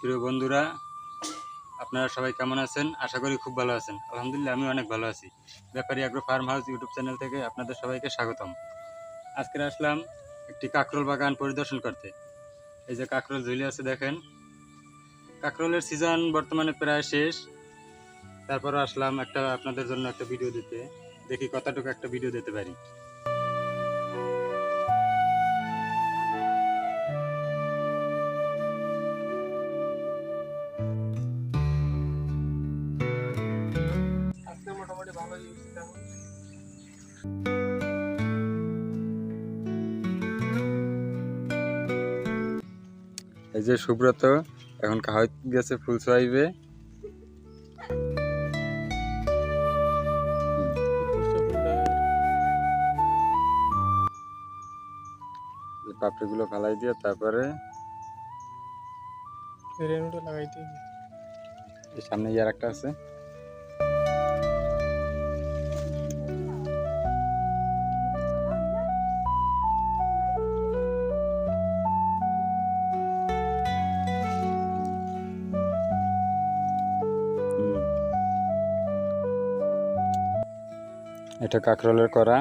প্রিয় বন্ধুরা, আপনারা সবাই কেমন আছেন? আশা করি খুব ভালো আছেন। আলহামদুলিল্লাহ আমি অনেক ভালো আছি। Byapari agro farm house YouTube channel থেকে আপনাদের সবাইকে স্বাগতম। আজকে আসলাম একটি কাকরোল বাগান পরিদর্শন করতে। এই যে কাকরোল ঝুলে আছে, দেখেন। কাকরোলের সিজন বর্তমানে প্রায় শেষ। তারপর আসলাম একটা আপনাদের জন্য একটা ভিডিও দিতে। দেখি কতটুকু একটা ভিডিও দিতে পারি। এই যে সুব্রত এখন খাওয়াই গেছে ফুল সোয়াইবে পাপড়িগুলো ফালাই দিয়ে তারপরে সামনে ইয়ার একটা আছে। এটা কাকরোলের করা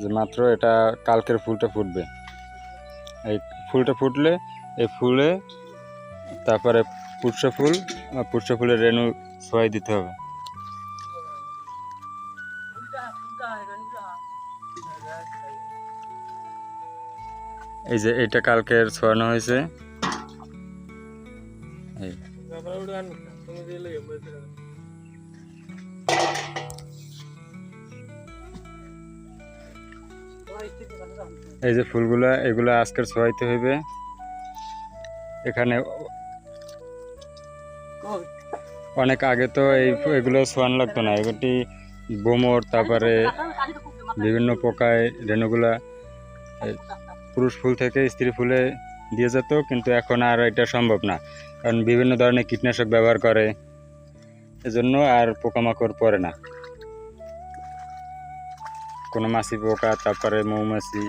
যে মাত্র এটা কালকের ফুলটা ফুটবে। এই ফুলটা ফুটলে, এই ফুলে তারপরে পুষ্প ফুল পুষ্প ফুলের রেণু ছোঁয়াই দিতে হবে। এই যে এটা কালকের ছোয়ানো হয়েছে। এই। এই যে ফুলগুলা, এগুলো আজকের ছোয়াইতে হইবে। এখানে অনেক আগে তো এই এগুলো ছোয়ান লাগতো না এগুলি বোমর, তারপরে বিভিন্ন পোকায় রেণুগুলা পুরুষ ফুল থেকে স্ত্রী ফুলে দিয়ে যেত, কিন্তু এখন আর এটা সম্ভব না, কারণ বিভিন্ন ধরনের কীটনাশক ব্যবহার করে, এজন্য আর পোকামাকড় পড়ে না। কোনো মাছি পোকা, তারপরে মৌমাছি,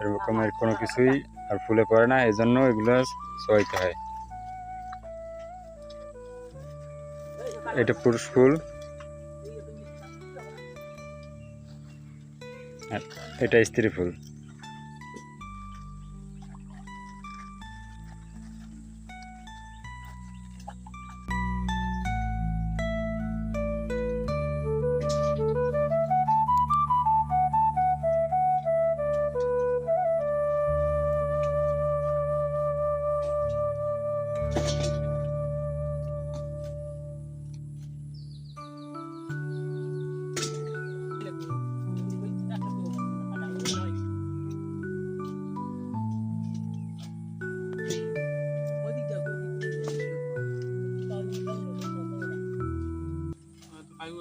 এরকমের কোনো কিছুই আর ফুলে পড়ে না এই জন্য এগুলো ছোয়াইতে হয়। এটা পুরুষ ফুল। এটা স্ত্রী ফুল।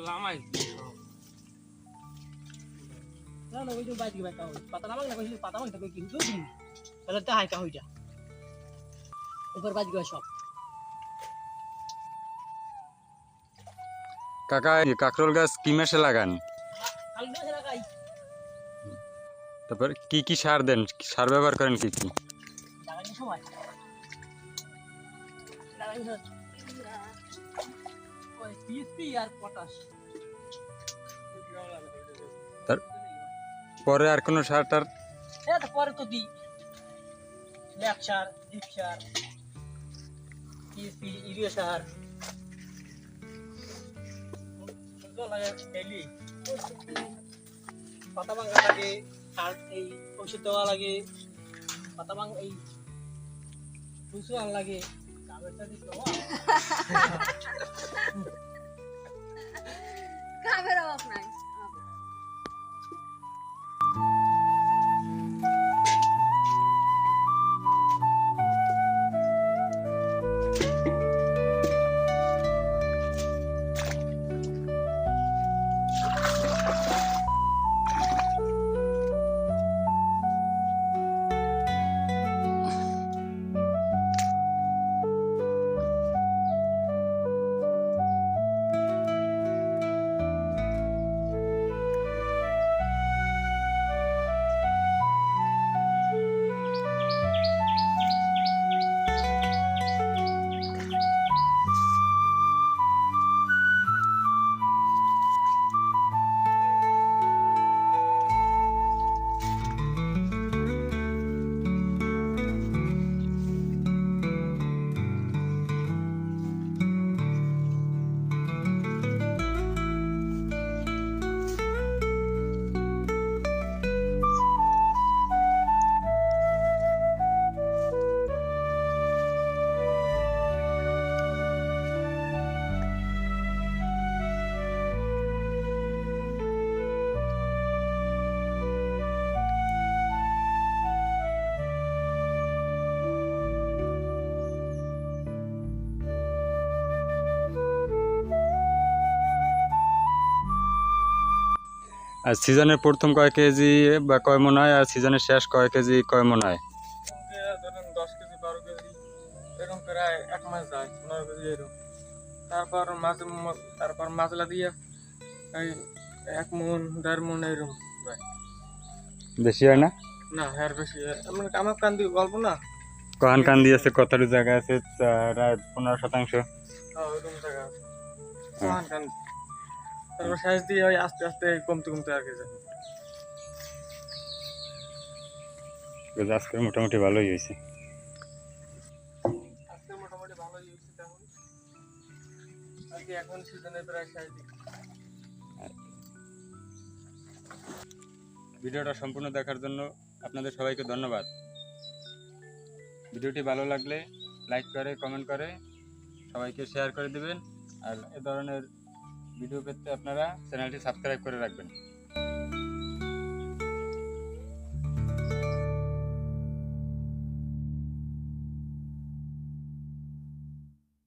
লামাই না না ওই যে বাইরে বাইরে পাতা নামাক না কইছিলি পাতা মাগটা কই কিন্তু তাহলে তা হাইকা হইটা। উপর বাজ গয় সব। কাকা কাকরোল গাছ কি মাসে লাগান? তারপর কি কি সার দেন? সার ব্যবহার করেন কি কি? সময়। আর পটাশ। তার পরে আর কোনো সার টার পরে তো দিই। ল্যাপ সার ডিপ সার পিএসপি ইউরিয়া সার। এগুলো লাগে পাতা ভাঙা লাগে সার এই দেওয়া লাগে। পাতা ভাঙ এই ভুসু আন লাগে। কাগজটা দিতে নাই। আর সিজনের প্রথম কয় কেজি বা কয় মন হয় আর সিজনের শেষ কয় কেজি কয় মন হয়? তারপর মাঝে ম- তারপর মাছলা দিয়ে এই এক মন দেড় মন এরকম যায়। বেশি হয় না? না হ্যার বেশি এমন আমার কান দিয়ে গল্প না। কান কতটুকু জায়গা আছে প্রায় পনেরো শতাংশ। হ্যাঁ জায়গা আছে। কান তারপর শেষ দিয়ে ওই আস্তে আস্তে কমতে কমতে আর কি যায়। আজকে মোটামুটি ভালোই হয়েছে। আজকে মোটামুটি ভালোই হচ্ছে তেমন। আর কি এখন সিজনের প্রায় শেষ দিকে। ভিডিওটা সম্পূর্ণ দেখার জন্য আপনাদের সবাইকে ধন্যবাদ। ভিডিওটি ভালো লাগলে লাইক করে কমেন্ট করে সবাইকে শেয়ার করে দিবেন। আর এ ধরনের ভিডিও পেতে আপনারা চ্যানেলটি সাবস্ক্রাইব করে রাখবেন।